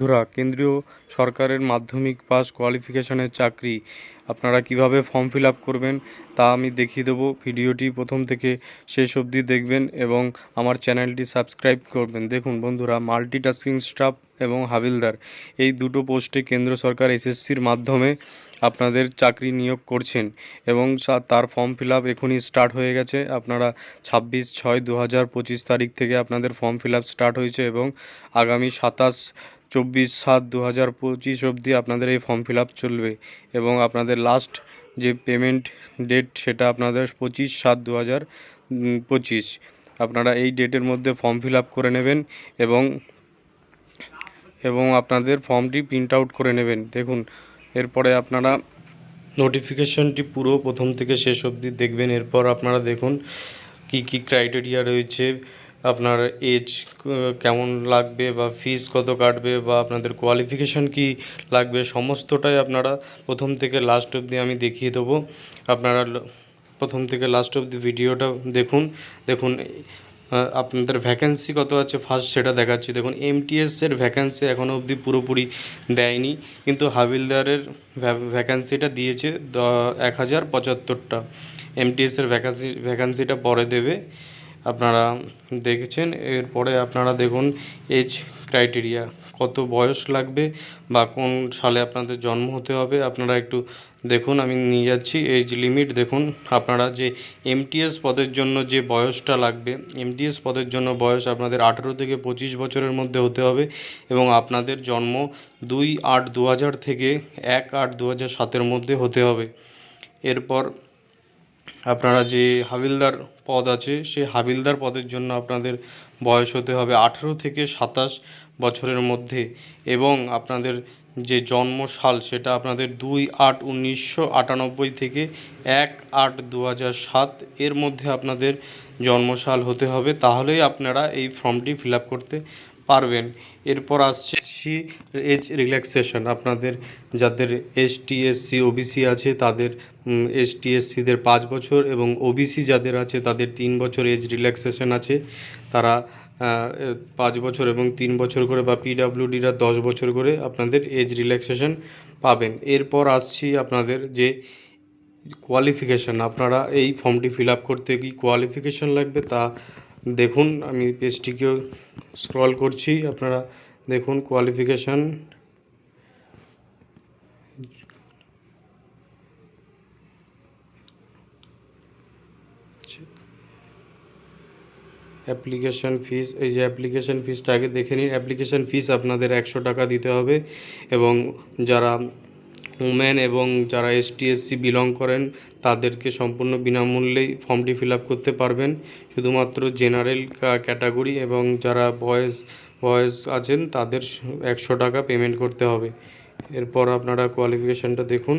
বন্ধুরা, কেন্দ্রীয় সরকারের মাধ্যমিক পাস কোয়ালিফিকেশনের চাকরি আপনারা কীভাবে ফর্ম ফিল করবেন তা আমি দেখিয়ে দেবো। ভিডিওটি প্রথম থেকে শেষ অবধি দেখবেন এবং আমার চ্যানেলটি সাবস্ক্রাইব করবেন। দেখুন বন্ধুরা, মাল্টিটাস্কিং স্টাফ এবং হাবিলদার, এই দুটো পোস্টে কেন্দ্র সরকার এসএসসির মাধ্যমে আপনাদের চাকরি নিয়োগ করছেন এবং তার ফর্ম ফিল আপ এখনই স্টার্ট হয়ে গেছে। আপনারা ছাব্বিশ ছয় দু তারিখ থেকে আপনাদের ফর্ম ফিল স্টার্ট হয়েছে এবং আগামী সাতাশ চব্বিশ সাত দু হাজার পঁচিশ অবধি আপনাদের এই ফর্ম ফিল চলবে এবং আপনাদের লাস্ট যে পেমেন্ট ডেট সেটা আপনাদের পঁচিশ সাত দু হাজার পঁচিশ। আপনারা এই ডেটের মধ্যে ফর্ম ফিল করে নেবেন এবং এবং আপনাদের ফর্মটি প্রিন্ট আউট করে নেবেন। দেখুন, এরপরে আপনারা নোটিফিকেশনটি পুরো প্রথম থেকে শেষ অবধি দেখবেন। এরপর আপনারা দেখুন কি কি ক্রাইটেরিয়া রয়েছে আপনার এজ কেমন লাগবে বা ফিস কত কাটবে বা আপনাদের কোয়ালিফিকেশন কি লাগবে, সমস্তটাই আপনারা প্রথম থেকে লাস্ট অবধি আমি দেখিয়ে দেবো। আপনারা প্রথম থেকে লাস্ট অবধি ভিডিওটা দেখুন। দেখুন আপনাদের ভ্যাকেন্সি কত আছে ফার্স্ট সেটা দেখাচ্ছি। দেখুন এমটিএস এর ভ্যাকেন্সি এখনও অবধি পুরোপুরি দেয়নি, কিন্তু হাবিলদারের ভ্যাকেন্সিটা দিয়েছে এক হাজার পঁচাত্তরটা। এমটিএস এর ভ্যাকান্সি ভ্যাকান্সিটা পরে দেবে। আপনারা দেখেছেন। এরপরে আপনারা দেখুন এজ ক্রাইটেরিয়া, কত বয়স লাগবে বা কোন সালে আপনাদের জন্ম হতে হবে। আপনারা একটু দেখুন, আমি নিয়ে যাচ্ছি এজ লিমিট। দেখুন, আপনারা যে এমটিএস পদের জন্য যে বয়সটা লাগবে, এমটিএস পদের জন্য বয়স আপনাদের আঠেরো থেকে পঁচিশ বছরের মধ্যে হতে হবে এবং আপনাদের জন্ম দুই আট দু থেকে এক আট দু সাতের মধ্যে হতে হবে। এরপর আপনারা যে হাবিলদার পদ আছে সেই হাবিলদার পদের জন্য আপনাদের বয়স হতে হবে আঠেরো থেকে সাতাশ বছরের মধ্যে এবং আপনাদের যে জন্ম সাল সেটা আপনাদের দুই আট উনিশশো আটানব্বই থেকে এক আট দু সাত এর মধ্যে আপনাদের জন্মসাল হতে হবে। তাহলেই আপনারা এই ফর্মটি ফিল করতে পারবেন। এরপর আসছে এজ রিল্যাক্সেশন। আপনাদের যাদের এস টি এসসি ওবিসি আছে, তাদের এস টি এসসিদের পাঁচ বছর এবং ওবিসি যাদের আছে, তাদের তিন বছর এজ রিল্যাক্সেশন আছে। তারা পাঁচ বছর এবং তিন বছর করে বা পিডাব্লিউডিরা দশ বছর করে আপনাদের এজ রিল্যাক্সেশন পাবেন। এরপর আসছি আপনাদের যে কোয়ালিফিকেশান আপনারা এই ফর্মটি ফিল করতে কি কোয়ালিফিকেশান লাগবে তা দেখুন, আমি পেজটিকেও স্ক্রল করছি, আপনারা দেখুন কোয়ালিফিকেশান অ্যাপ্লিকেশন ফিস এই যে অ্যাপ্লিকেশন ফিসটা আগে দেখে নিন অ্যাপ্লিকেশন ফিস আপনাদের একশো টাকা দিতে হবে এবং যারা উমেন এবং যারা এস টি এসসি বিলং করেন, তাদেরকে সম্পূর্ণ বিনামূল্যেই ফর্মটি ফিল করতে পারবেন। শুধুমাত্র জেনারেল ক্যাটাগরি এবং যারা বয়েজ বয়েজ আছেন, তাদের একশো টাকা পেমেন্ট করতে হবে। এরপর আপনারা কোয়ালিফিকেশানটা দেখুন।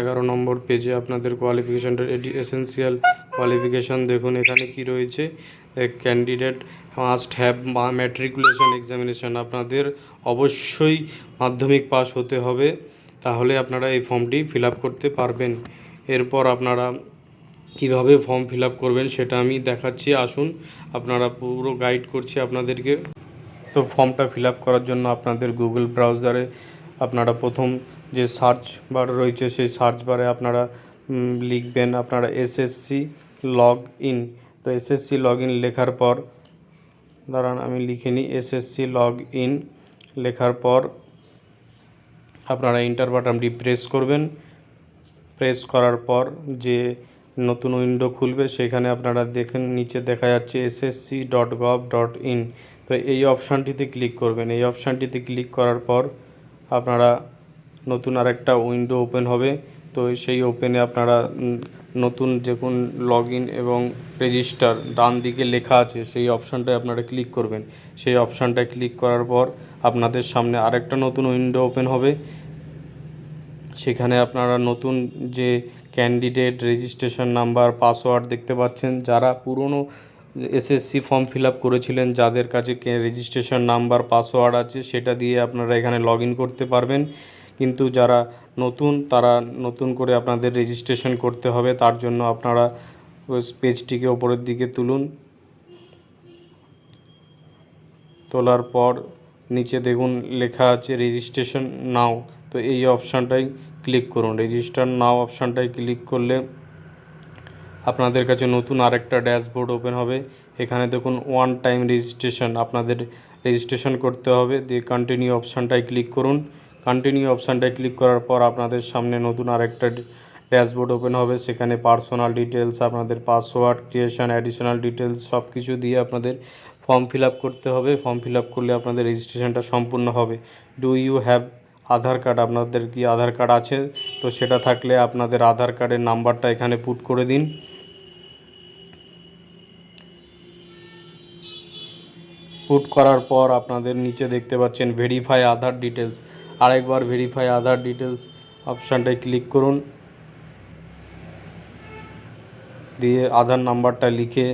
এগারো নম্বর পেজে আপনাদের কোয়ালিফিকেশানটা এডি এসেন্সিয়াল কোয়ালিফিকেশান দেখুন, এখানে কি রয়েছে? Candidate must have matriculation examination আপনাদের অবশ্যই মাধ্যমিক পাস হতে হবে, তাহলে আপনারা এই ফর্মটি ফিল করতে পারবেন। এরপর আপনারা কীভাবে ফর্ম ফিল করবেন সেটা আমি দেখাচ্ছি। আসুন, আপনারা পুরো গাইড করছি আপনাদেরকে। তো ফর্মটা ফিল করার জন্য আপনাদের গুগল ব্রাউজারে আপনারা প্রথম যে সার্চ বার রয়েছে, সেই সার্চ বারে আপনারা লিখবেন আপনারা এসএসসি লগ ইন তো এসএসসি লগ ইন লেখার পর, দাঁড়ান আমি লিখে নিই এসএসসি লগ ইন লেখার পর আপনারা ইন্টার বাটনটি প্রেস করবেন। প্রেস করার পর যে নতুন উইন্ডো খুলবে, সেখানে আপনারা দেখেন, নিচে দেখা যাচ্ছে SSC dot gov dot in তো এই অপশানটিতে ক্লিক করবেন। এই অপশানটিতে ক্লিক করার পর আপনারা নতুন আরেকটা উইন্ডো ওপেন হবে। তো সেই ওপেনে আপনারা নতুন দেখুন লগ ইন এবং রেজিস্টার ডান দিকে লেখা আছে, সেই অপশানটায় আপনারা ক্লিক করবেন। সেই অপশানটায় ক্লিক করার পর আপনাদের সামনে আরেকটা নতুন উইন্ডো ওপেন হবে। সেখানে আপনারা নতুন যে ক্যান্ডিডেট রেজিস্ট্রেশন নাম্বার পাসওয়ার্ড দেখতে পাচ্ছেন, যারা পুরনো এসএসসি ফর্ম ফিল করেছিলেন, যাদের কাছে রেজিস্ট্রেশন নাম্বার পাসওয়ার্ড আছে, সেটা দিয়ে আপনারা এখানে লগ করতে পারবেন। কিন্তু যারা নতুন, তারা নতুন করে আপনাদের রেজিস্ট্রেশন করতে হবে। তার জন্য আপনারা পেজটিকে ওপরের দিকে তুলুন। তোলার পর নিচে দেখুন লেখা আছে রেজিস্ট্রেশন নাও তো এই অপশানটাই ক্লিক করুন। রেজিস্টার নাও অপশানটায় ক্লিক করলে আপনাদের কাছে নতুন আরেকটা ড্যাশবোর্ড ওপেন হবে। এখানে দেখুন ওয়ান টাইম রেজিস্ট্রেশন আপনাদের রেজিস্ট্রেশন করতে হবে। দিয়ে কন্টিনিউ অপশানটায় ক্লিক করুন। কন্টিনিউ অপশানটায় ক্লিক করার পর আপনাদের সামনে নতুন আরেকটা ড্যাশবোর্ড ওপেন হবে। সেখানে পার্সোনাল ডিটেলস আপনাদের পাসওয়ার্ড ক্রিয়েশন অ্যাডিশনাল ডিটেলস সব কিছু দিয়ে আপনাদের ফর্ম ফিল করতে হবে। ফর্ম ফিল করলে আপনাদের রেজিস্ট্রেশনটা সম্পূর্ণ হবে। Do you have Aadhaar card আপনাদের কি আধার কার্ড আছে? তো সেটা থাকলে আপনাদের আধার কার্ডের নাম্বারটা এখানে পুট করে দিন। পুট করার পর আপনাদের নিচে দেখতে পাচ্ছেন ভেরিফাই আধার ডিটেলস আরেকবার ভেরিফাই আধার ডিটেলস অপশানটায় ক্লিক করুন। দিয়ে আধার নাম্বারটা লিখে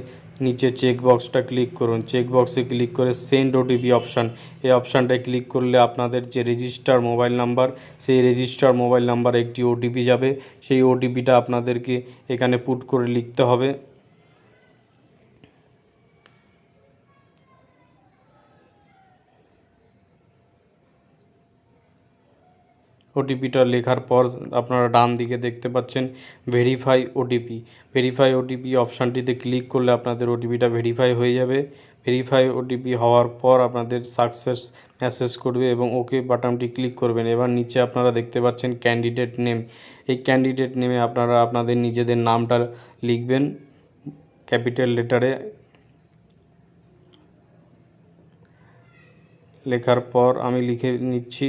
নিচে চেক বক্সটা ক্লিক করুন। চেক বক্সে ক্লিক করে সেন্ড ওটিপি অপশান এই অপশানটায় ক্লিক করলে আপনাদের যে রেজিস্টার মোবাইল নাম্বার সেই রেজিস্টার মোবাইল নাম্বার একটি ওটিপি যাবে। সেই ওটিপিটা আপনাদেরকে এখানে পুট করে লিখতে হবে। ওটিপিটা লেখার পর আপনারা ডান দিকে দেখতে পাচ্ছেন ভেরিফাই ওটিপি ভেরিফাই ওটিপি অপশানটিতে ক্লিক করলে আপনাদের ওটিপিটা ভেরিফাই হয়ে যাবে। ভেরিফাই ওটিপি হওয়ার পর আপনাদের সাকসেস মেসেজ করবে এবং ওকে বাটনটি ক্লিক করবেন। এবার নিচে আপনারা দেখতে পাচ্ছেন ক্যান্ডিডেট নেম এই ক্যান্ডিডেট নেমে আপনারা আপনাদের নিজেদের নামটা লিখবেন ক্যাপিটাল লেটারে লেখার পর আমি লিখে নিচ্ছি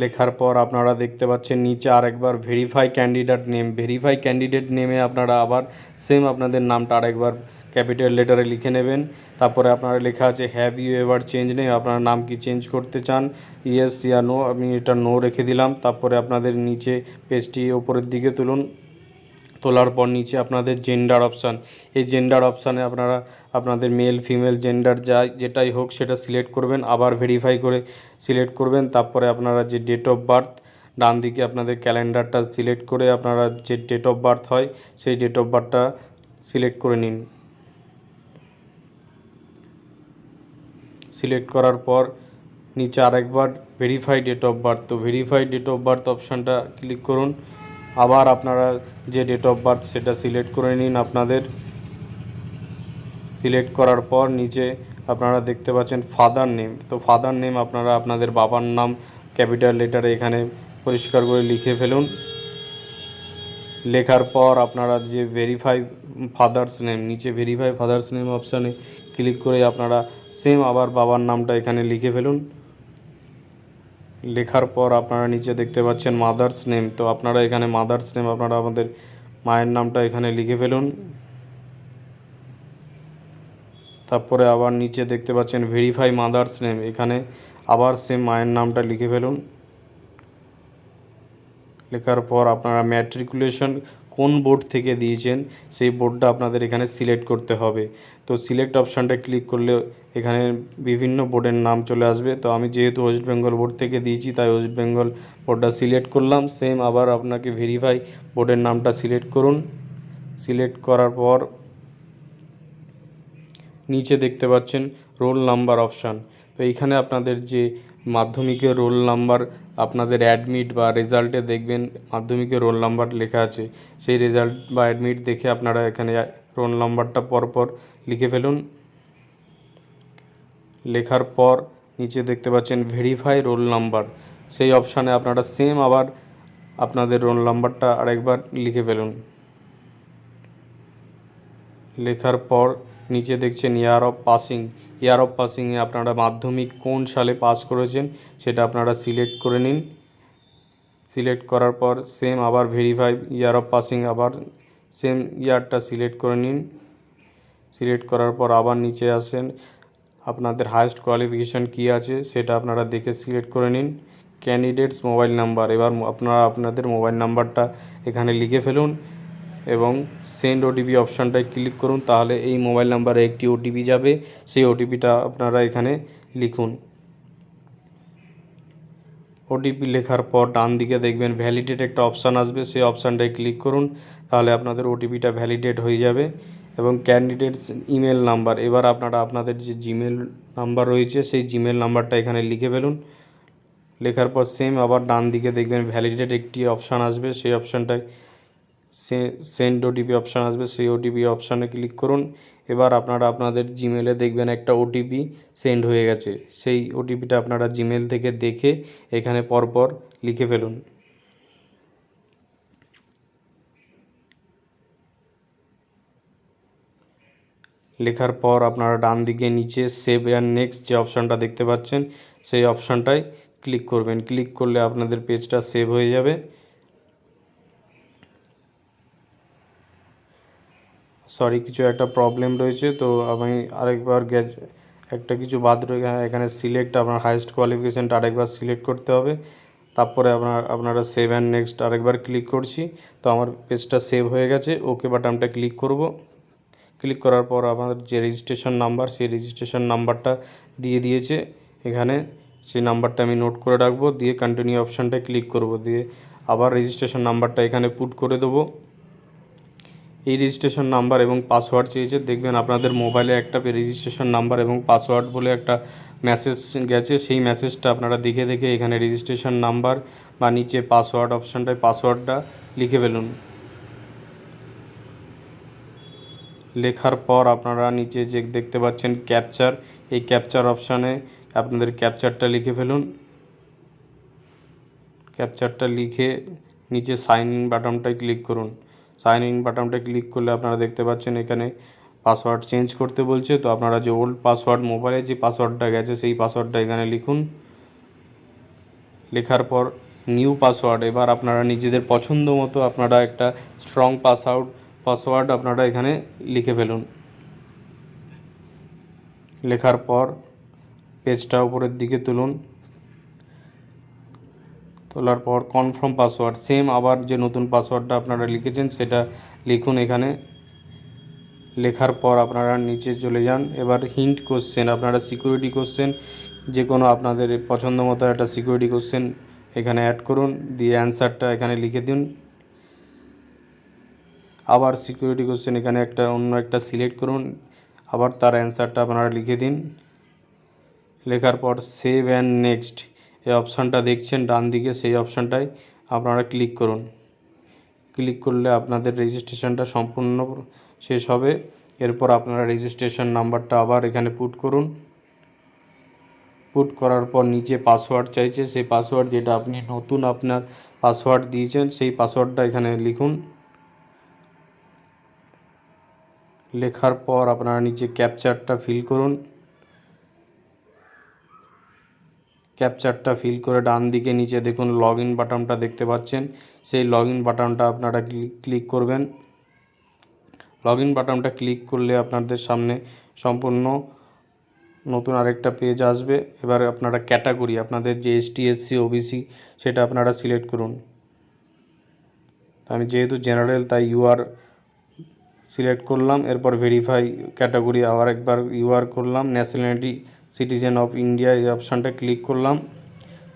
লেখার পর আপনারা দেখতে পাচ্ছেন নিচে আরেকবার verify candidate name verify candidate নেমে আপনারা আবার সেম আপনাদের নামটা আরেকবার ক্যাপিটাল লেটারে লিখে নেবেন। তারপরে আপনারা লেখা আছে হ্যাভ ইউ এভার চেঞ্জ নেই আপনার নাম কি চেঞ্জ করতে চান? ইয়েস ইয়া নো আমি এটা নো রেখে দিলাম। তারপরে আপনাদের নিচে পেজটি ওপরের দিকে তুলুন। তোলার পর নিচে আপনাদের জেন্ডার অপশান এই জেন্ডার অপশানে আপনারা আপনাদের মেল ফিমেল জেন্ডার যা যেটাই হোক সেটা সিলেক্ট করবেন, আবার ভেরিফাই করে সিলেক্ট করবেন, তারপরে আপনারা যে ডেট অফ বার্থ ডান দিকে আপনাদের ক্যালেন্ডারটা সিলেক্ট করে আপনারা যে ডেট অফ বার্থ হয়, সেই ডেট অফ বার্থটা সিলেক্ট করে নিন। সিলেক্ট করার পর নিচে আরেকবার ভেরিফাই ডেট অফ বার্থ তো ভেরিফাই ডেট অফ বার্থ অপশানটা ক্লিক করুন, আবার আপনারা যে ডেট অফ বার্থ সেটা সিলেক্ট করে নিন আপনাদের। সিলেক্ট করার পর নিচে আপনারা দেখতে পাচ্ছেন ফাদার নেম। তো ফাদার নেম আপনারা আপনাদের বাবার নাম ক্যাপিটাল লেটারে এখানে পরিষ্কার করে লিখে ফেলুন। লেখার পর আপনারা যে ভেরিফাই ফাদার্স নেম নিচে ভেরিফাই ফাদার্স নেম অপশানে ক্লিক করে আপনারা সেম আবার বাবার নামটা এখানে লিখে ফেলুন। লেখার পর আপনারা নিচে দেখতে পাচ্ছেন মাদার্স নেম তো আপনারা এখানে মাদার্স নেম আপনারা আমাদের মায়ের নামটা এখানে লিখে ফেলুন। তারপরে আবার নিচে দেখতে পাচ্ছেন ভেরিফাই মাদার্স নেম এখানে আবার সেম মায়ের নামটা লিখে ফেলুন। লেখার পর আপনারা ম্যাট্রিকুলেশন কোন বোর্ড থেকে দিয়েছেন, সেই বোর্ডটা আপনাদের এখানে সিলেক্ট করতে হবে। তো সিলেক্ট অপশানটা ক্লিক করলে এখানে বিভিন্ন বোর্ডের নাম চলে আসবে। তো আমি যেহেতু ওয়েস্ট বেঙ্গল বোর্ড থেকে দিয়েছি, তাই ওয়েস্ট বেঙ্গল বোর্ডটা সিলেক্ট করলাম। সেম আবার আপনাকে ভেরিফাই বোর্ডের নামটা সিলেক্ট করুন। সিলেক্ট করার পর নিচে দেখতে পাচ্ছেন রোল নাম্বার অপশান। তো এইখানে আপনাদের যে মাধ্যমিকের রোল নাম্বার, আপনাদের অ্যাডমিট বা রেজাল্টে দেখবেন মাধ্যমিকের রোল নাম্বার লেখা আছে। সেই রেজাল্ট বা অ্যাডমিট দেখে আপনারা এখানে রোল নাম্বারটা পরপর লিখে ফেলুন। লেখার পর নিচে দেখতে পাচ্ছেন ভেরিফাই রোল নাম্বার। সেই অপশানে আপনারা সেম আবার আপনাদের রোল নাম্বারটা আরেকবার লিখে ফেলুন। লেখার পর নিচে দেখছেন year of passing. Year of পাসিংয়ে আপনারা মাধ্যমিক কোন সালে পাস করেছেন সেটা আপনারা সিলেক্ট করে নিন। সিলেক্ট করার পর সেম আবার ভেরিফাই ইয়ার অফ পাসিং আবার সেম ইয়ারটা সিলেক্ট করে নিন। সিলেক্ট করার পর আবার নিচে আসেন। আপনাদের হায়েস্ট কোয়ালিফিকেশান কী আছে সেটা আপনারা দেখে সিলেক্ট করে নিন। ক্যান্ডিডেটস মোবাইল নাম্বার এবার আপনারা আপনাদের মোবাইল নাম্বারটা এখানে লিখে ফেলুন। এবং সেন্ড ওটিপি অপশানটায় ক্লিক করুন, তাহলে এই মোবাইল নাম্বারে একটি ওটিপি যাবে। সেই ওটিপিটা আপনারা এখানে লিখুন। ওটিপি লেখার পর ডান দিকে দেখবেন ভ্যালিডেট একটা অপশান আসবে। সেই অপশানটায় ক্লিক করুন, তাহলে আপনাদের ওটিপিটা ভ্যালিডেট হয়ে যাবে। এবং ক্যান্ডিডেটস ইমেল নাম্বার এবার আপনারা আপনাদের যে জিমেল নাম্বার রয়েছে, সেই জিমেল নাম্বারটা এখানে লিখে ফেলুন। লেখার পর সেম আবার ডান দিকে দেখবেন ভ্যালিডেট একটি অপশান আসবে। সেই অপশানটায় সেন্ড ওটিপি অপশান আসবে, সেই ওটিপি অপশানে ক্লিক করুন। এবার আপনারা আপনাদের জিমেলে দেখবেন একটা ওটিপি সেন্ড হয়ে গেছে। সেই ওটিপিটা আপনারা জিমেল থেকে দেখে এখানে পরপর লিখে ফেলুন। লেখার পর আপনারা ডান দিকে নিচে সেভ অ্যান্ড নেক্সট যে অপশানটা দেখতে পাচ্ছেন, সেই অপশানটায় ক্লিক করবেন। ক্লিক করলে আপনাদের পেজটা সেভ হয়ে যাবে। সরি কিছু একটা প্রবলেম রয়েছে, তো আমি আরেকবার গ্যাস একটা কিছু বাদ রয়ে এখানে সিলেক্ট আপনার হায়েস্ট কোয়ালিফিকেশানটা আরেকবার সিলেক্ট করতে হবে, তারপরে আপনার, আপনারা সেভ অ্যান্ড নেক্সট আরেকবার ক্লিক করছি, তো আমার পেজটা সেভ হয়ে গেছে ওকে বাটনটা ক্লিক করব ক্লিক করার পর আমাদের যে রেজিস্ট্রেশন নাম্বার সেই রেজিস্ট্রেশন নাম্বারটা দিয়ে দিয়েছে, এখানে সেই নাম্বারটা আমি নোট করে রাখব, দিয়ে কন্টিনিউ অপশানটায় ক্লিক করব, দিয়ে আবার রেজিস্ট্রেশন নাম্বারটা এখানে পুট করে দেবো এই রেজিস্ট্রেশন নাম্বার এবং পাসওয়ার্ড চেয়েছে। দেখবেন আপনাদের মোবাইলে একটা রেজিস্ট্রেশন নাম্বার এবং পাসওয়ার্ড বলে একটা মেসেজ গেছে। সেই মেসেজটা আপনারা দেখে দেখে এখানে রেজিস্ট্রেশন নাম্বার বা নিচে পাসওয়ার্ড অপশানটায় পাসওয়ার্ডটা লিখে ফেলুন। লেখার পর আপনারা নিচে যে দেখতে পাচ্ছেন ক্যাপচার এই ক্যাপচার অপশানে আপনাদের ক্যাপচারটা লিখে ফেলুন। ক্যাপচারটা লিখে নিচে সাইন ইন বাটনটায় ক্লিক করুন। সাইন ইন বাটনটা ক্লিক করলে আপনারা দেখতে পাচ্ছেন এখানে পাসওয়ার্ড চেঞ্জ করতে বলছে। তো আপনারা যে ওল্ড পাসওয়ার্ড মোবাইলে যে পাসওয়ার্ডটা গেছে, সেই পাসওয়ার্ডটা এখানে লিখুন। লেখার পর নিউ পাসওয়ার্ড। এবার আপনারা নিজেদের পছন্দ মতো আপনারা একটা স্ট্রং পাসওয়ার্ড পাসওয়ার্ড আপনারা এখানে লিখে ফেলুন। লেখার পর পেজটা উপরের দিকে তুলুন। তোলার পর কনফার্ম পাসওয়ার্ড সেম আবার যে নতুন পাসওয়ার্ডটা আপনারা লিখেছেন সেটা লিখুন এখানে। লেখার পর আপনারা নিচে চলে যান। এবার হিন্ট কোশ্চেন আপনারা সিকিউরিটি কোশ্চেন যে কোনো আপনাদের পছন্দ মতো একটা সিকিউরিটি কোশ্চেন এখানে অ্যাড করুন, দিয়ে অ্যান্সারটা এখানে লিখে দিন। আবার সিকিউরিটি কোশ্চেন এখানে একটা, অন্য একটা সিলেক্ট করুন। আবার তার অ্যান্সারটা আপনারা লিখে দিন। লেখার পর সেভ অ্যান্ড নেক্সট এই অপশানটা দেখছেন, ডান দিকে সেই অপশানটায় আপনারা ক্লিক করুন। ক্লিক করলে আপনাদের রেজিস্ট্রেশনটা সম্পূর্ণ শেষ হবে। এরপর আপনারা রেজিস্ট্রেশন নাম্বারটা আবার এখানে পুট করুন। পুট করার পর নিচে পাসওয়ার্ড চাইছে, সেই পাসওয়ার্ড যেটা আপনি নতুন আপনার পাসওয়ার্ড দিয়েছেন, সেই পাসওয়ার্ডটা এখানে লিখুন। লেখার পর আপনারা নিচে ক্যাপচারটা ফিল করুন। ক্যাপচারটা ফিল করে ডান দিকে নিচে দেখুন লগ ইন বাটনটা দেখতে পাচ্ছেন। সেই লগ ইন বাটনটা আপনারা ক্লিক করবেন। লগ ইন বাটনটা ক্লিক করলে আপনাদের সামনে সম্পূর্ণ নতুন আরেকটা পেজ আসবে। এবার আপনারা ক্যাটাগরি, আপনাদের যে এসটি এসসি ওবিসি সেটা আপনারা সিলেক্ট করুন। আমি যেহেতু জেনারেল, তাই ইউআর সিলেক্ট করলাম। এরপর ভেরিফাই ক্যাটাগরি আবার একবার ইউআর করলাম। ন্যাশনালিটি সিটিজেন অফ ইন্ডিয়া এই অপশানটা ক্লিক করলাম।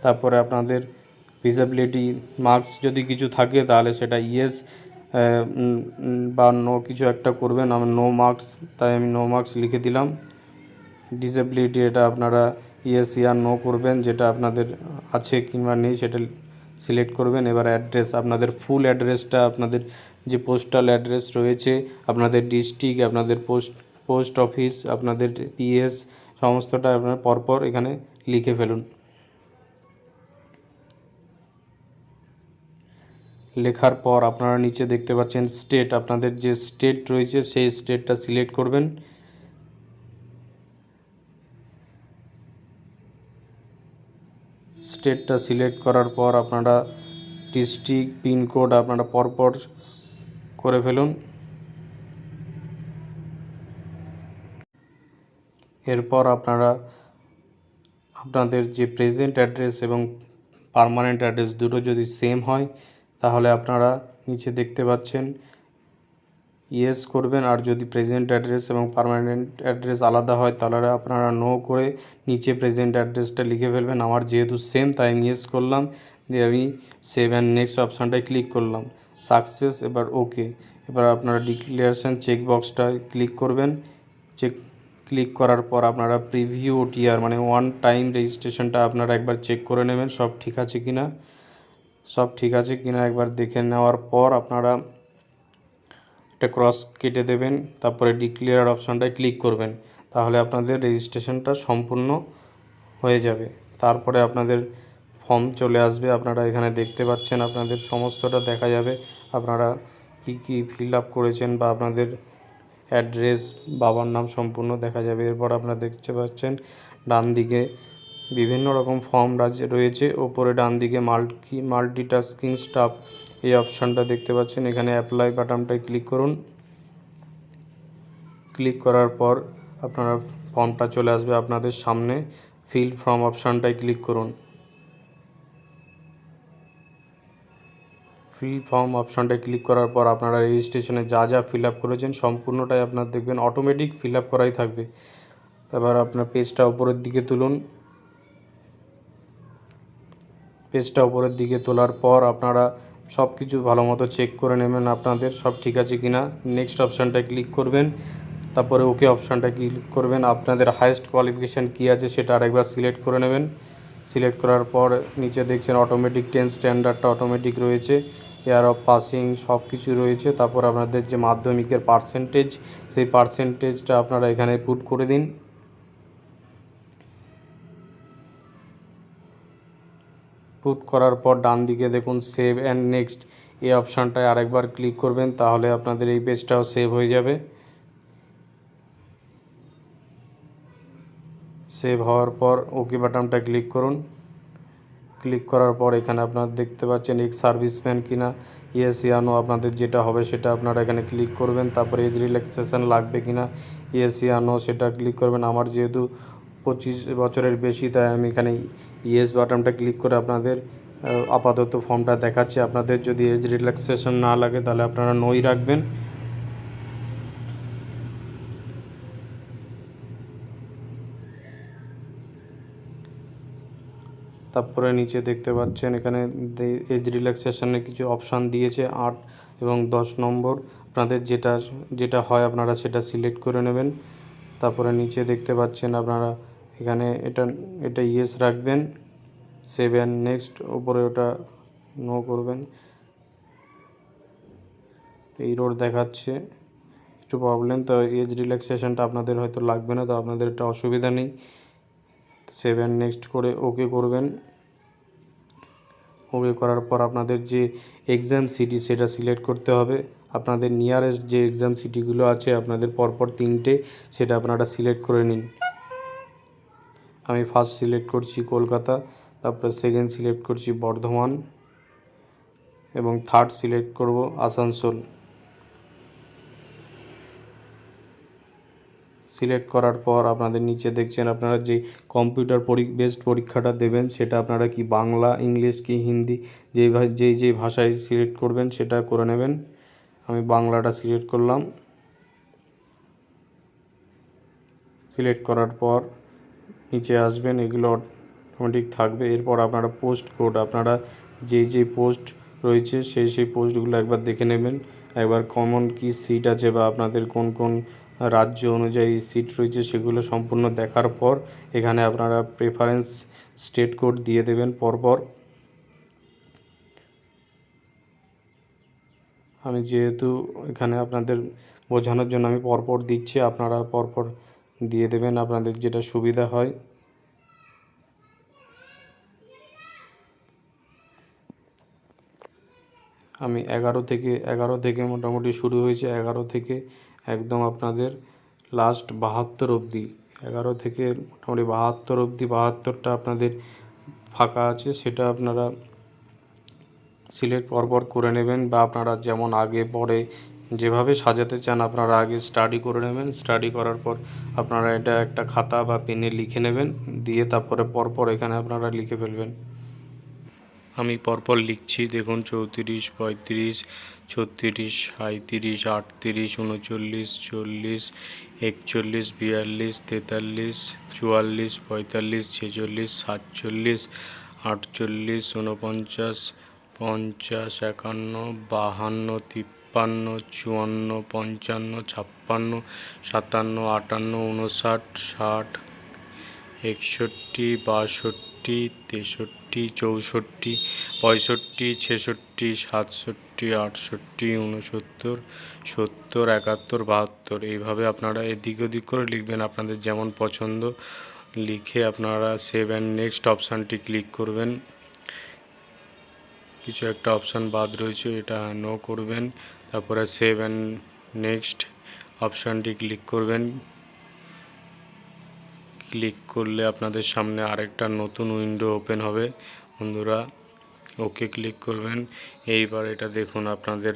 তারপরে আপনাদের ভিজিবিলিটি মার্কস যদি কিছু থাকে, তাহলে সেটা ইয়েস বা নো কিছু একটা করবেন। আমি নো মার্কস তাই আমি নো মার্কস লিখে দিলাম। ডিসেবিলিটি এটা আপনারা ইয়েস ইয়ার নো করবেন, যেটা আপনাদের আছে কিংবা নেই সেটা সিলেক্ট করবেন। এবার অ্যাড্রেস আপনাদের ফুল অ্যাড্রেসটা আপনাদের যে পোস্টাল অ্যাড্রেস রয়েছে, আপনাদের ডিস্ট্রিক্ট আপনাদের পোস্ট পোস্ট অফিস আপনাদের পিএস সমস্তটা আপনার পরপর এখানে লিখে ফেলুন। লেখার পর আপনারা নিচে দেখতে পাচ্ছেন স্টেট আপনাদের যে স্টেট রয়েছে সেই স্টেটটা সিলেক্ট করবেন। স্টেটটা সিলেক্ট করার পর আপনারা ডিস্ট্রিক্ট পিনকোড আপনারা পরপর করে ফেলুন। এরপর আপনারা আপনাদের যে প্রেজেন্ট অ্যাড্রেস এবং পারমানেন্ট অ্যাড্রেস দুটো যদি সেম হয়, তাহলে আপনারা নিচে দেখতে পাচ্ছেন ইয়েস করবেন, আর যদি প্রেজেন্ট অ্যাড্রেস এবং পারমানেন্ট অ্যাড্রেস আলাদা হয়, তাহলে আপনারা নো করে নিচে প্রেজেন্ট অ্যাড্রেসটা লিখে ফেলবেন। আমার যেহেতু সেম তাই আমি ইয়েস করলাম, দিয়ে আমি সেভ অ্যান্ড নেক্সট অপশানটায় ক্লিক করলাম। সাকসেস এবার ওকে এবার আপনারা ডিক্লারেশন চেক বক্সটায় ক্লিক করবেন। চেক ক্লিক করার পর আপনারা প্রিভিউ ওটিআর মানে ওয়ান টাইম রেজিস্ট্রেশনটা আপনারা একবার চেক করে নেবেন, সব ঠিক আছে কি না সব ঠিক আছে কি না একবার দেখে নেওয়ার পর আপনারা একটা ক্রস কেটে দেবেন, তারপরে ডিক্লেয়ার অপশানটায় ক্লিক করবেন। তাহলে আপনাদের রেজিস্ট্রেশনটা সম্পূর্ণ হয়ে যাবে। তারপরে আপনাদের ফর্ম চলে আসবে। আপনারা এখানে দেখতে পাচ্ছেন আপনাদের সমস্তটা দেখা যাবে। আপনারা কি কি ফিল আপ করেছেন বা আপনাদের অ্যাড্রেস, বাবার নাম সম্পূর্ণ দেখা যাবে। এরপর আপনারা দেখতে পাচ্ছেন ডান দিকে বিভিন্ন রকম ফর্ম রয়েছে। ওপরে ডান দিকে মাল্টি মাল্টিটাস্কিং স্টাফ এই অপশানটা দেখতে পাচ্ছেন। এখানে অ্যাপ্লাই বাটনটায় ক্লিক করুন। ক্লিক করার পর আপনারা ফর্মটা চলে আসবে আপনাদের সামনে। ফিল ফর্ম অপশানটায় ক্লিক করুন। ফিল ফর্ম অপশানটায় ক্লিক করার পর আপনারা রেজিস্ট্রেশনে যা যা ফিল আপ করেছেন সম্পূর্ণটাই আপনার দেখবেন অটোমেটিক ফিল আপ করাই থাকবে। এবার আপনার পেজটা উপরের দিকে তুলুন। পেজটা উপরের দিকে তোলার পর আপনারা সব কিছু ভালো মতো চেক করে নেবেন আপনাদের, সব ঠিক আছে কি না নেক্সট অপশানটায় ক্লিক করবেন। তারপরে ওকে অপশানটা ক্লিক করবেন। আপনাদের হায়েস্ট কোয়ালিফিকেশান কী আছে সেটা আরেকবার সিলেক্ট করে নেবেন। সিলেক্ট করার পর নিচে দেখছেন অটোমেটিক টেন স্ট্যান্ডার্ডটা অটোমেটিক রয়েছে। এয়ার অফ পাসিং সব কিছু রয়েছে। তারপর আপনাদের যে মাধ্যমিকের পার্সেন্টেজ সেই পার্সেন্টেজটা আপনারা এখানে পুট করে দিন। পুট করার পর ডান দিকে দেখুন সেভ অ্যান্ড নেক্সট এই অপশানটায় আরেকবার ক্লিক করবেন, তাহলে আপনাদের এই পেজটাও সেভ হয়ে যাবে। সেভ হওয়ার পর ওকে বাটনটা ক্লিক করুন। ক্লিক করার পর এখানে আপনারা দেখতে পাচ্ছেন এক্স সার্ভিসম্যান কিনা। ইয়েস ইয়ানো আপনাদের যেটা হবে সেটা আপনারা এখানে ক্লিক করবেন। তারপরে এজ রিল্যাক্সেশন লাগবে কিনা। ইয়েস ইয়ানো সেটা ক্লিক করবেন। আমার যেহেতু পঁচিশ বছরের বেশি, তাই আমি এখানে ইয়েস বাটনটা ক্লিক করে আপনাদের আপাতত ফর্মটা দেখাচ্ছি। আপনাদের যদি এজ রিল্যাক্সেশন না লাগে, তাহলে আপনারা নই রাখবেন। তারপরে নিচে দেখতে পাচ্ছেন, এখানে এজ রিল্যাক্সেশনের কিছু অপশান দিয়েছে আট এবং দশ নম্বর। আপনাদের যেটা যেটা হয় আপনারা সেটা সিলেক্ট করে নেবেন। তারপরে নিচে দেখতে পাচ্ছেন আপনারা এখানে এটা এটা ইয়েস রাখবেন সেভেন নেক্সট উপরে ওটা নো করবেন। এই রোড দেখাচ্ছে, একটু প্রবলেম তো এজ রিল্যাক্সেশনটা আপনাদের হয়তো লাগবে না, তো আপনাদের এটা অসুবিধা নেই। সেভেন নেক্সট করে ওকে করবেন। ওকে করার পর আপনাদের যে এক্সাম সিটি সেটা সিলেক্ট করতে হবে। আপনাদের নিয়ারেস্ট যে এক্সাম সিটিগুলো আছে, আপনাদের পরপর তিনটে সেটা আপনারা সিলেক্ট করে নিন। আমি ফার্স্ট সিলেক্ট করছি কলকাতা, তারপরে সেকেন্ড সিলেক্ট করছি বর্ধমান, এবং থার্ড সিলেক্ট করব আসানসোল। সিলেক্ট করার পর আপনাদের নিচে দেখছেন আপনারা যে কম্পিউটার বেসড পরীক্ষাটা দেবেন, সেটা আপনারা কি বাংলা, ইংলিশ কি হিন্দি ভা- যেই যেই ভাষায় সিলেক্ট করবেন সেটা করে নেবেন। আমি বাংলাটা সিলেক্ট করলাম। সিলেক্ট করার পর নিচে আসবেন, এগুলো অটোমেটিক থাকবে। এরপর আপনারা পোস্ট কোড, আপনারা যে যে পোস্ট রয়েছে সেই সেই পোস্টগুলো একবার দেখে নেবেন। একবার কমন কি সিট আছে বা আপনাদের কোন কোন রাজ্য অনুযায়ী সিট রয়েছে সেগুলো সম্পূর্ণ দেখার পর এখানে আপনারা প্রেফারেন্স স্টেট কোড দিয়ে দেবেন পরপর। আমি যেহেতু এখানে আপনাদের বোঝানোর জন্য আমি পরপর দিচ্ছি, আপনারা পরপর দিয়ে দেবেন, আপনাদের যেটা সুবিধা হয়। আমি এগারো থেকে এগারো থেকে মোটামুটি শুরু হয়েছে, এগারো থেকে একদম আপনাদের লাস্ট বাহাত্তর অবধি। এগারো থেকে মোটামুটি বাহাত্তর অবধি, বাহাত্তরটা আপনাদের ফাঁকা আছে, সেটা আপনারা সিলেক্ট পরপর করে নেবেন বা আপনারা যেমন আগে পরে যেভাবে সাজাতে চান আপনারা আগে স্টাডি করে নেবেন। স্টাডি করার পর আপনারা এটা একটা খাতা বা পেনে লিখে নেবেন, দিয়ে তারপরে পরপর এখানে আপনারা লিখে ফেলবেন। আমি পরপর লিখছি, দেখুন, চৌত্রিশ, পঁয়ত্রিশ, ছত্রিশ, সাঁইত্রিশ, আটত্রিশ, উনচল্লিশ, চল্লিশ, একচল্লিশ, বিয়াল্লিশ, তেতাল্লিশ, চুয়াল্লিশ, পঁয়তাল্লিশ, ছেচল্লিশ, সাতচল্লিশ, আটচল্লিশ উনপঞ্চাশ পঞ্চাশ, একান্ন, বাহান্ন, তিপ্পান্ন, চুয়ান্ন, পঞ্চান্ন, ছাপ্পান্ন, সাতান্ন, আটান্ন উনষাট ষাট, একষট্টি, বাষট্টি তেষট্টি চৌষট্টি, পঁয়ষট্টি, ছেষট্টি, সাতষট্টি, আটষট্টি উনসত্তর সত্তর, একাত্তর, বাহাত্তর। এইভাবে আপনারা এদিক ওদিক করে লিখবেন। আপনাদের যেমন পছন্দ, লিখে আপনারা সেভ অ্যান্ড নেক্সট অপশানটি ক্লিক করবেন। কিছু একটা অপশান বাদ রয়েছে, এটা নো করবেন। তারপরে সেভ অ্যান্ড নেক্সট অপশানটি ক্লিক করবেন। ক্লিক করলে আপনাদের সামনে আরেকটা নতুন উইন্ডো ওপেন হবে। বন্ধুরা, ওকে ক্লিক করবেন। এইবার এটা দেখুন, আপনাদের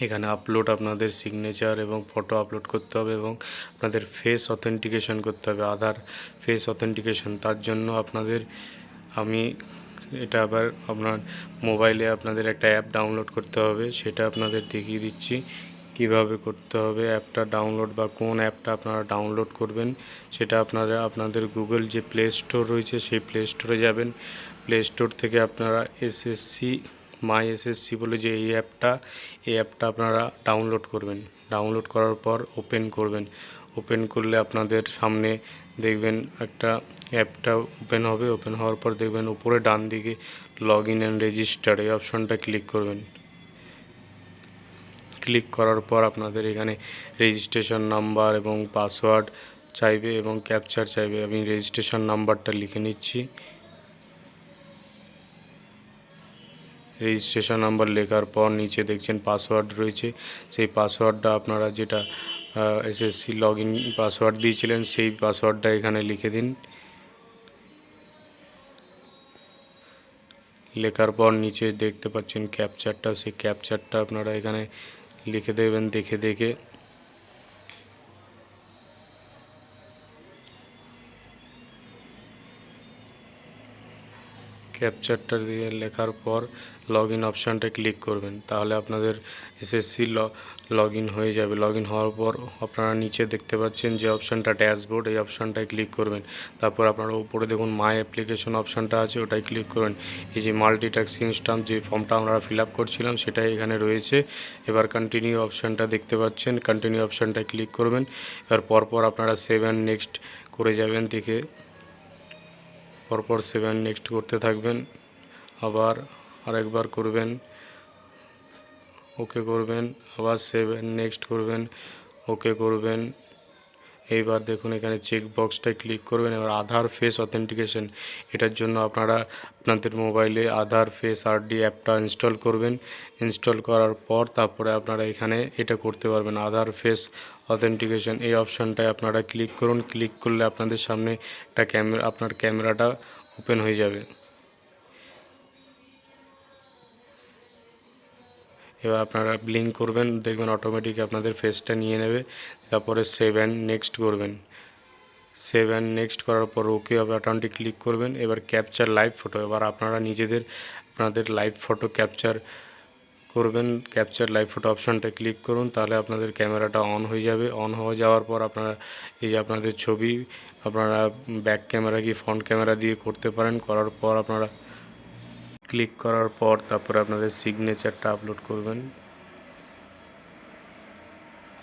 এখানে আপলোড আপনাদের সিগনেচার এবং ফটো আপলোড করতে হবে এবং আপনাদের ফেস অথেন্টিকেশন করতে হবে। আধার ফেস অথেন্টিকেশন তার জন্য আপনাদের, আমি এটা আবার আপনার মোবাইলে আপনাদের একটা অ্যাপ ডাউনলোড করতে হবে। সেটা আপনাদের দেখিয়ে দিচ্ছি। কীভাবে করতে হবে অ্যাপটা ডাউনলোড বা কোন অ্যাপটা আপনারা ডাউনলোড করবেন, সেটা আপনারা, আপনাদের গুগল যে প্লে স্টোর রয়েছে সেই প্লে স্টোরে যাবেন। প্লে স্টোর থেকে আপনারা এসএসসি মাই এসএসসি বলে যে এই অ্যাপটা এই অ্যাপটা আপনারা ডাউনলোড করবেন। ডাউনলোড করার পর ওপেন করবেন। ওপেন করলে আপনাদের সামনে দেখবেন একটা অ্যাপটা ওপেন হবে। ওপেন হওয়ার পর দেখবেন উপরে ডান দিকে লগ ইন অ্যান্ড রেজিস্টার এই অপশনটা ক্লিক করবেন। ক্লিক করার পর আপনাদের এখানে রেজিস্ট্রেশন নাম্বার এবং পাসওয়ার্ড চাইবে এবং ক্যাপচার চাইবে। আমি রেজিস্ট্রেশন নাম্বারটা লিখে নিচ্ছি। রেজিস্ট্রেশন নাম্বার লেখার পর নিচে দেখছেন পাসওয়ার্ড রয়েছে। সেই পাসওয়ার্ডটা আপনারা যেটা এসএসসি লগ ইন পাসওয়ার্ড দিয়েছিলেন, সেই পাসওয়ার্ডটা এখানে লিখে দিন। লেখার পর নিচে দেখতে পাচ্ছেন ক্যাপচারটা সেই ক্যাপচারটা আপনারা এখানে লিখে দেবেন দেখে দেখে ক্যাপচারটা দিয়ে লেখার পর লগ ইন অপশানটা ক্লিক করবেন তাহলে আপনাদের এসএসসি লগ ইন হয়ে যাবে। লগ হওয়ার পর আপনারা নিচে দেখতে পাচ্ছেন যে অপশানটা ড্যাশবোর্ড এই অপশানটায় ক্লিক করবেন। তারপর আপনারা উপরে দেখুন মাই অ্যাপ্লিকেশন অপশানটা আছে ওটাই ক্লিক করবেন। এই যে মাল্টিটাস্কিং স্টাম্প যে ফর্মটা আমরা ফিল আপ করছিলাম, সেটাই এখানে রয়েছে। এবার কন্টিনিউ অপশানটা দেখতে পাচ্ছেন কন্টিনিউ অপশানটায় ক্লিক করবেন। এবার পরপর আপনারা সেভেন নেক্সট করে যাবেন দেখে। পরপর সেভেন নেক্সট করতে থাকবেন। আবার আরেকবার করবেন। ওকে করবেন, আবার সেভেন নেক্সট করবেন, ওকে করবেন। এইবার দেখুন এখানে চেক বক্সটায় ক্লিক করবেন, এবার আধার ফেস অথেন্টিকেশন এটার জন্য আপনারা আপনাদের মোবাইলে আধার ফেস আরডি অ্যাপটা ইনস্টল করবেন। ইনস্টল করার পর তারপরে আপনারা এখানে এটা করতে পারবেন, আধার ফেস অথেন্টিকেশন এই অপশানটায় আপনারা ক্লিক করুন। ক্লিক করলে আপনাদের সামনে একটা ক্যামেরা আপনার ক্যামেরাটা ওপেন হয়ে যাবে। এবার আপনারা ব্লিঙ্ক করবেন, দেখবেন অটোমেটিক আপনাদের ফেসটা নিয়ে নেবে, তারপরে সেভ অ্যান্ড নেক্সট করবেন। সেভ অ্যান্ড নেক্সট করার পর ওকে বাটনটি ক্লিক করবেন, এবার ক্যাপচার লাইভ ফটো এবার আপনারা নিজেদের, আপনাদের লাইভ ফটো ক্যাপচার করবেন ক্যাপচার লাইভ ফটো অপশানটা ক্লিক করুন, তাহলে আপনাদের ক্যামেরাটা অন হয়ে যাবে। অন হয়ে যাওয়ার পর আপনারা, এই যে আপনাদের ছবি, আপনারা ব্যাক ক্যামেরা কি ফ্রন্ট ক্যামেরা দিয়ে করতে পারেন, করার পর আপনারা ক্লিক করার পর তারপরে আপনাদের সিগনেচারটা আপলোড করবেন।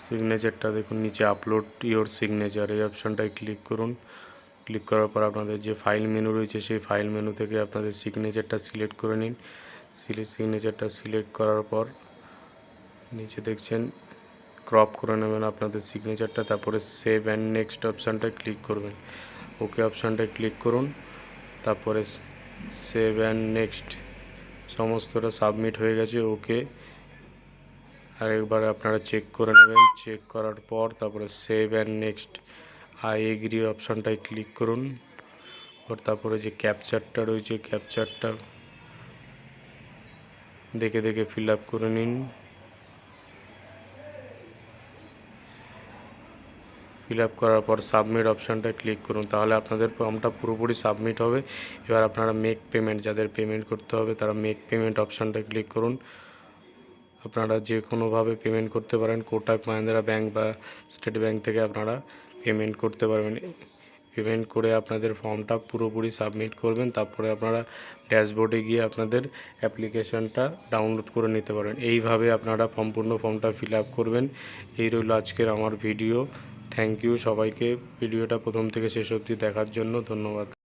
সিগনেচারটা দেখুন, নিচে আপলোড ইওর সিগনেচার এই অপশানটায় ক্লিক করুন। ক্লিক করার পর আপনাদের যে ফাইল মেনু রয়েছে, সেই ফাইল মেনু থেকে আপনাদের সিগনেচারটা সিলেক্ট করে নিন। সিগনেচারটা সিলেক্ট করার পর নিচে দেখছেন ক্রপ করে নেবেন আপনাদের সিগনেচারটা তারপরে সেভ অ্যান্ড নেক্সট অপশানটায় ক্লিক করবেন। ওকে অপশানটায় ক্লিক করুন, তারপরে সেভ অ্যান্ড নেক্সট। সমস্তটা সাবমিট হয়ে গেছে, ওকে। আরেকবার আপনারা চেক করে নেবেন। চেক করার পর তারপরে save and next. I agree অপশানটায় click করুন। তারপরে যে ক্যাপচারটা রয়েছে, ক্যাপচারটা দেখে দেখে ফিল আপ করে নিন। ফিল আপ করার পর সাবমিট অপশানটা ক্লিক করুন। তাহলে আপনাদের ফর্মটা পুরোপুরি সাবমিট হবে। এবার আপনারা মেক পেমেন্ট যাদের পেমেন্ট করতে হবে, তারা মেক পেমেন্ট অপশানটা ক্লিক করুন। আপনারা যে কোনোভাবে পেমেন্ট করতে পারেন কোটাক মাহিন্দ্রা ব্যাংক বা স্টেট ব্যাংক থেকে আপনারা পেমেন্ট করতে পারবেন। পেমেন্ট করে আপনাদের ফর্মটা পুরোপুরি সাবমিট করবেন। তারপরে আপনারা ড্যাশবোর্ডে গিয়ে আপনাদের অ্যাপ্লিকেশনটা ডাউনলোড করে নিতে পারেন এইভাবে আপনারা সম্পূর্ণ ফর্মটা ফিল করবেন। এই রইল আজকের আমার ভিডিও থ্যাংক ইউ সবাইকে। ভিডিওটা প্রথম থেকে শেষ অবধি দেখার জন্য ধন্যবাদ।